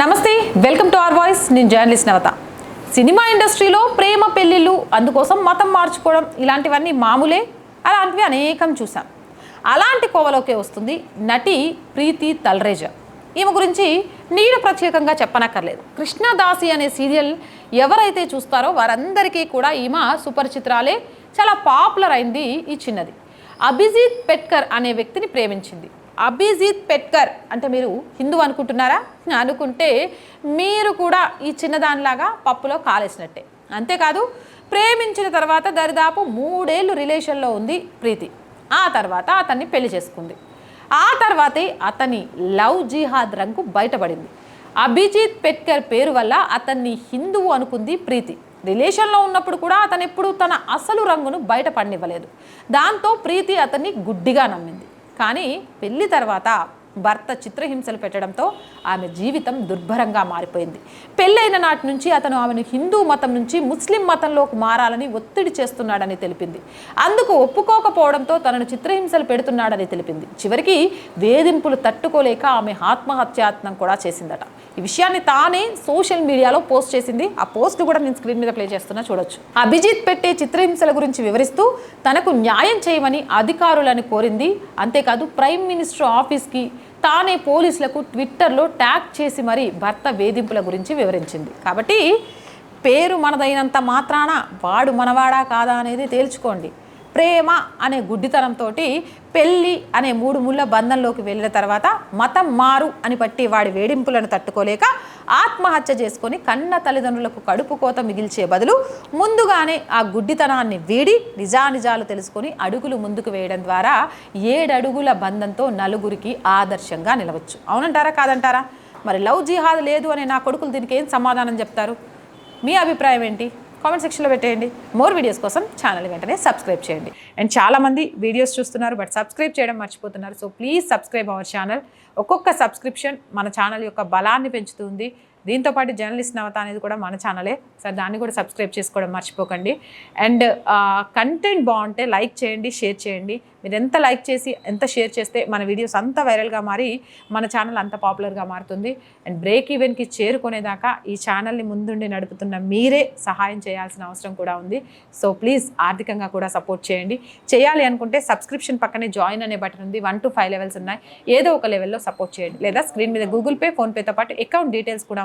నమస్తే welcome to R voice. నేను journalist నవత. Cinema ఇండస్ట్రీలో ప్రేమ పెళ్ళిళ్ళు అందుకోసం మతం మార్చుకోవడం ఇలాంటివన్నీ మామూలే. అలాంటివి అనేకం చూసాం అలాంటి కోవలోకే వస్తుంది నటి ప్రీతి తల్రేజ. ఈమె గురించి నేను ప్రత్యేకంగా చెప్పనక్కర్లేదు. కృష్ణదాసి అనే సీరియల్ ఎవరైతే చూస్తారో వారందరికీ కూడా ఈమె సుపరిచిత్రాలే చాలా పాపులర్ అయింది ఈ చిన్నది. అభిజిత్ పెట్కర్ అనే వ్యక్తిని ప్రేమించింది. అభిజిత్ పెట్కర్ అంటే మీరు హిందూ అనుకుంటున్నారా? అనుకుంటే మీరు కూడా ఈ చిన్నదానిలాగా పప్పులో కాలేసినట్టే. అంతేకాదు ప్రేమించిన తర్వాత దరిదాపు మూడేళ్ళు రిలేషన్లో ఉంది ప్రీతి. ఆ తర్వాత అతన్ని పెళ్ళి చేసుకుంది. ఆ తర్వాతే అతని లవ్ జిహాద్ రంగు బయటపడింది. అభిజిత్ పెట్కర్ పేరు వల్ల అతన్ని హిందువు అనుకుంది ప్రీతి. రిలేషన్లో ఉన్నప్పుడు కూడా అతను ఎప్పుడు తన అసలు రంగును బయట పండివ్వలేదు. దాంతో ప్రీతి అతన్ని గుడ్డిగా నమ్మింది. కానీ పెళ్ళి తర్వాత భర్త చిత్రహింసలు పెట్టడంతో ఆమె జీవితం దుర్భరంగా మారిపోయింది. పెళ్ళైన నాటి నుంచి అతను ఆమెను హిందూ మతం నుంచి ముస్లిం మతంలోకి మారాలని ఒత్తిడి చేస్తున్నాడని తెలిపింది. అందుకు ఒప్పుకోకపోవడంతో తనను చిత్రహింసలు పెడుతున్నాడని తెలిపింది. చివరికి వేధింపులు తట్టుకోలేక ఆమె ఆత్మహత్యాత్నం కూడా చేసిందట. ఈ విషయాన్ని తానే సోషల్ మీడియాలో పోస్ట్ చేసింది. ఆ పోస్ట్ కూడా నేను స్క్రీన్ మీద ప్లే చేస్తున్నా చూడొచ్చు. అభిజిత్ పెట్టే చిత్రహింసల గురించి వివరిస్తూ తనకు న్యాయం చేయమని అధికారులను కోరింది. అంతేకాదు ప్రైమ్ మినిస్టర్ ఆఫీస్కి తానే పోలీసులకు ట్విట్టర్లో ట్యాగ్ చేసి మరీ భర్త వేధింపుల గురించి వివరించింది. కాబట్టి పేరు మనదైనంత మాత్రాన వాడు మనవాడా కాదా అనేది తేల్చుకోండి. ప్రేమ అనే గుడ్డితనంతో పెళ్ళి అనే మూడు ముళ్ళ బంధంలోకి వెళ్ళిన తర్వాత మతం మారు అని పట్టి వాడి వేడింపులను తట్టుకోలేక ఆత్మహత్య చేసుకొని కన్న తల్లిదండ్రులకు కడుపు కోత మిగిల్చే బదులు ముందుగానే ఆ గుడ్డితనాన్ని వీడి నిజానిజాలు తెలుసుకొని అడుగులు ముందుకు వేయడం ద్వారా ఏడడుగుల బంధంతో నలుగురికి ఆదర్శంగా నిలవచ్చు. అవునంటారా? కాదంటారా? మరి లవ్ జిహాద్ లేదు అనే నా కొడుకులు దీనికి ఏం సమాధానం చెప్తారు? మీ అభిప్రాయం ఏంటి? కామెంట్ సెక్షన్లో పెట్టేయండి. మోర్ వీడియోస్ కోసం ఛానల్ వెంటనే సబ్స్క్రైబ్ చేయండి. అండ్ చాలామంది వీడియోస్ చూస్తున్నారు బట్ సబ్స్క్రైబ్ చేయడం మర్చిపోతున్నారు. So please subscribe our channel. ఒక్కొక్క సబ్స్క్రిప్షన్ మన ఛానల్ యొక్క బలాన్ని పెంచుతుంది. దీంతో పాటు జర్నలిస్ట్ నవత అనేది కూడా మన ఛానలే. సార్ దాన్ని కూడా సబ్స్క్రైబ్ చేసుకోవడం మర్చిపోకండి. అండ్ కంటెంట్ బాగుంటే లైక్ చేయండి షేర్ చేయండి. మీరు ఎంత లైక్ చేసి ఎంత షేర్ చేస్తే మన వీడియోస్ అంత వైరల్గా మారి మన ఛానల్ అంత పాపులర్గా మారుతుంది. అండ్ బ్రేక్ ఈవెన్కి చేరుకునేదాకా ఈ ఛానల్ని ముందుండి నడుపుతున్న మీరే సహాయం చేయాల్సిన అవసరం కూడా ఉంది. సో ప్లీజ్ ఆర్థికంగా కూడా సపోర్ట్ చేయండి. చేయాలి అనుకుంటే సబ్స్క్రిప్షన్ పక్కనే జాయిన్ అనే బటన్ ఉంది. వన్ టు ఫైవ్ లెవెల్స్ ఉన్నాయి. ఏదో ఒక లెవెల్లో సపోర్ట్ చేయండి. లేదా స్క్రీన్ మీద గూగుల్ పే ఫోన్పేతో పాటు అకౌంట్ డీటెయిల్స్ కూడా